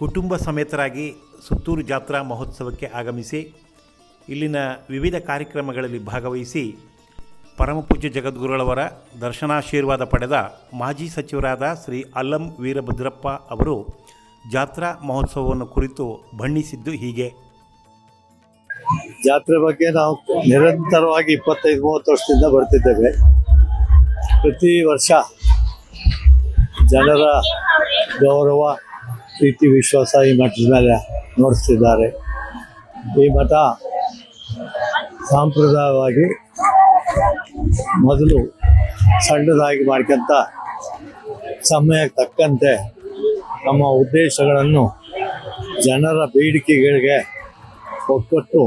ಕುಟುಂಬ ಸಮೇತರಾಗಿ ಸುತ್ತೂರು ಜಾತ್ರಾ ಮಹೋತ್ಸವಕ್ಕೆ ಆಗಮಿಸಿ, ಇಲ್ಲಿನ ವಿವಿಧ ಕಾರ್ಯಕ್ರಮಗಳಲ್ಲಿ ಭಾಗವಹಿಸಿ ಪರಮಪೂಜ್ಯ ಜಗದ್ಗುರುಗಳವರ ದರ್ಶನಾಶೀರ್ವಾದ ಪಡೆದ ಮಾಜಿ ಸಚಿವರಾದ ಶ್ರೀ ಅಲ್ಲಂ ವೀರಭದ್ರಪ್ಪ ಅವರು ಜಾತ್ರಾ ಮಹೋತ್ಸವವನ್ನು ಕುರಿತು ಬಣ್ಣಿಸಿದ್ದು ಹೀಗೆ. ಜಾತ್ರೆ ಬಗ್ಗೆ ನಾವು ನಿರಂತರವಾಗಿ ಇಪ್ಪತ್ತೈದು, ಮೂವತ್ತು ವರ್ಷದಿಂದ ಬರ್ತಿದ್ದೇವೆ. ಪ್ರತಿ ವರ್ಷ ಜನರ ಗೌರವ ಪ್ರೀತಿ, ವಿಶ್ವಾಸ ಈ ಮಠದ ಮೇಲೆ ನೋಡಿಸ್ತಿದ್ದಾರೆ. ಈ ಮಠ ಸಾಂಪ್ರದಾಯವಾಗಿ ಮೊದಲು ಸಣ್ಣದಾಗಿ ಮಾಡ್ಕೊಂತ ಸಮಯಕ್ಕೆ ತಕ್ಕಂತೆ ನಮ್ಮ ಉದ್ದೇಶಗಳನ್ನು ಜನರ ಬೇಡಿಕೆಗಳಿಗೆ ಒಕ್ಕಟ್ಟು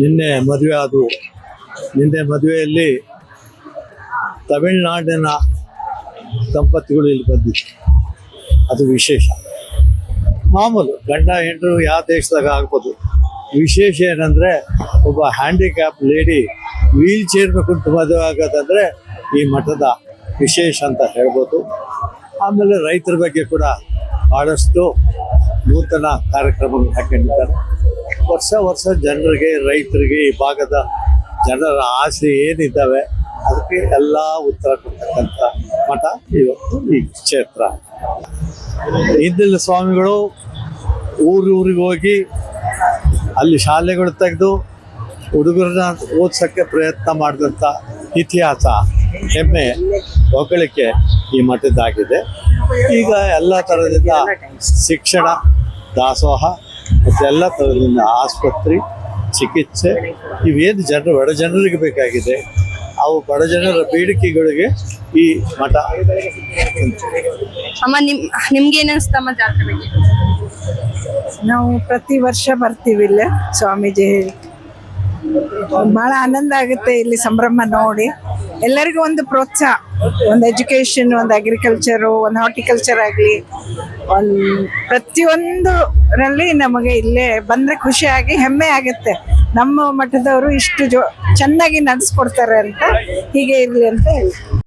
ನಿನ್ನೆ ಮದುವೆ ಆದವು. ನಿನ್ನೆ ಮದುವೆಯಲ್ಲಿ ತಮಿಳುನಾಡಿನ ದಂಪತಿಗಳು ಇಲ್ಲಿ ಬಂದಿತ್ತು ಅದು ವಿಶೇಷ. ಮಾಮೂಲು ಗಂಡ ಹೆಂಡರು ಯಾವ ದೇಶದಾಗ ಆಗ್ಬೋದು. ವಿಶೇಷ ಏನಂದ್ರೆ ಒಬ್ಬ ಹ್ಯಾಂಡಿಕ್ಯಾಪ್ ಲೇಡಿ ವೀಲ್ ಚೇರ್ ಕುಂಟು ಮದುವೆ ಆಗೋದಂದ್ರೆ ಈ ಮಠದ ವಿಶೇಷ ಅಂತ ಹೇಳ್ಬೋದು. ಆಮೇಲೆ ರೈತರ ಬಗ್ಗೆ ಕೂಡ ಬಹಳಷ್ಟು ನೂತನ ಕಾರ್ಯಕ್ರಮ ಹಾಕೊಂಡಿದ್ದಾರೆ. ವರ್ಷ ವರ್ಷ ಜನರಿಗೆ, ರೈತರಿಗೆ ಈ ಭಾಗದ ಜನರ ಆಸೆ ಏನಿದ್ದಾವೆ, ಅದಕ್ಕೆ ಎಲ್ಲ ಉತ್ತರ ಕೊಡ್ತಕ್ಕಂಥ ಮಠ ಇವತ್ತು ಈ ಕ್ಷೇತ್ರ. ಹಿಂದಿನ ಸ್ವಾಮಿಗಳು ಊರೂರಿಗೆ ಹೋಗಿ ಅಲ್ಲಿ ಶಾಲೆಗಳು ತೆಗೆದು ಹುಡುಗರನ್ನ ಓದ್ಸೋಕ್ಕೆ ಪ್ರಯತ್ನ ಮಾಡಿದಂಥ ಇತಿಹಾಸ, ಹೆಮ್ಮೆ ಹೊಗಳಿಕೆ ಈ ಮಠದ್ದಾಗಿದೆ. ಈಗ ಎಲ್ಲ ಥರದಿಂದ ಶಿಕ್ಷಣ, ದಾಸೋಹ, ಮತ್ತು ಎಲ್ಲ ಥರದಿಂದ ಆಸ್ಪತ್ರೆ, ಚಿಕಿತ್ಸೆ, ಇವೇನು ಜನರು ಬಡ ಜನರಿಗೆ ಬೇಕಾಗಿದೆ. ಅವು ಬಡ ಜನರ ಬೇಡಿಕೆಗಳಿಗೆ ಈ ಮಠ ಅಮ್ಮ ನಿಮ್ ನಿಮ್ಗೆ ಏನಿಸ್ತಮ್ಮ ಅನ್ಸ್ತಮ್ಮ ಜಾತ್ರೆ ಬಗ್ಗೆ ನಾವು ಪ್ರತಿ ವರ್ಷ ಬರ್ತೀವಿ ಇಲ್ಲ ಸ್ವಾಮೀಜಿ. ಬಹಳ ಆನಂದ ಆಗುತ್ತೆ ಇಲ್ಲಿ ಸಂಭ್ರಮ ನೋಡಿ. ಎಲ್ಲರಿಗೂ ಒಂದು ಪ್ರೋತ್ಸಾಹ ಒಂದು ಎಜುಕೇಶನ್ ಒಂದು ಅಗ್ರಿಕಲ್ಚರು ಒಂದು ಹಾರ್ಟಿಕಲ್ಚರ್ ಆಗಲಿ. ಒಂದು ಪ್ರತಿಯೊಂದರಲ್ಲಿ ನಮಗೆ ಇಲ್ಲೇ ಬಂದರೆ ಖುಷಿಯಾಗಿ ಹೆಮ್ಮೆ ಆಗುತ್ತೆ. ನಮ್ಮ ಮಠದವರು ಇಷ್ಟು ಜೋ ಚೆನ್ನಾಗಿ ನಡೆಸ್ಕೊಡ್ತಾರೆ ಅಂತ ಹೀಗೆ ಇರಲಿ ಅಂತ ಹೇಳ್ತೀನಿ